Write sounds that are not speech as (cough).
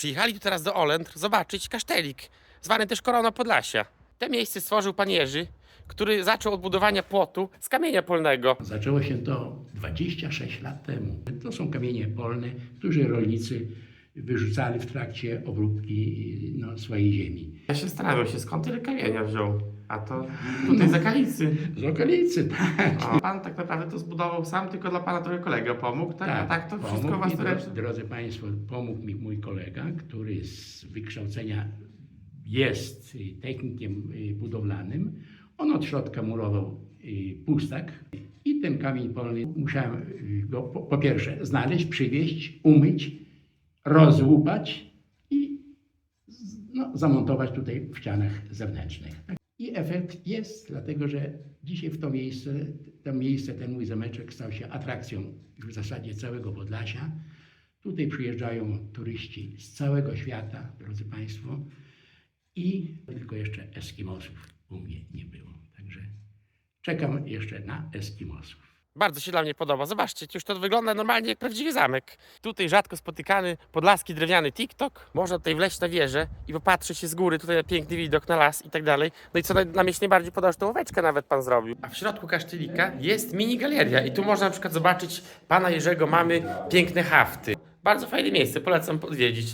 Przyjechali tu teraz do Olętr zobaczyć kasztelik, zwany też Koroną Podlasia. Te miejsce stworzył pan Jerzy, który zaczął od budowania płotu z kamienia polnego. Zaczęło się to 26 lat temu. To są kamienie polne, które rolnicy wyrzucali w trakcie obróbki no, swojej ziemi. Ja się zastanawiam się, skąd tyle kamienia wziął. A to (laughs) tutaj z okolicy. Z okolicy, tak. Pan tak naprawdę to zbudował sam, tylko dla pana trochę kolega pomógł, tak? A tak to pomógł wszystko mi, własnoręcznie. dro- Drodzy Państwo, pomógł mi mój kolega, który z wykształcenia jest y, technikiem y, budowlanym. On od środka murował y, pustak i ten kamień polny musiałem go po, po pierwsze znaleźć, przywieźć, umyć, rozłupać zamontować tutaj w ścianach zewnętrznych. I efekt jest, dlatego że dzisiaj w to miejsce, to miejsce, ten mój zameczek stał się atrakcją w zasadzie całego Podlasia. Tutaj przyjeżdżają turyści z całego świata, drodzy Państwo, i tylko jeszcze Eskimosów u mnie nie było. Także czekam jeszcze na Eskimosów. Bardzo się dla mnie podoba. Zobaczcie, już to wygląda normalnie jak prawdziwy zamek. Tutaj rzadko spotykany podlaski drewniany TikTok. Można tutaj wleźć na wieżę i popatrzeć się z góry, tutaj na piękny widok na las i tak dalej. No i co na- na mnie się najbardziej podoba, że tą łóweczkę nawet pan zrobił. A w środku kasztelika jest mini galeria i tu można na przykład zobaczyć pana Jerzego mamy piękne hafty. Bardzo fajne miejsce, polecam odwiedzić.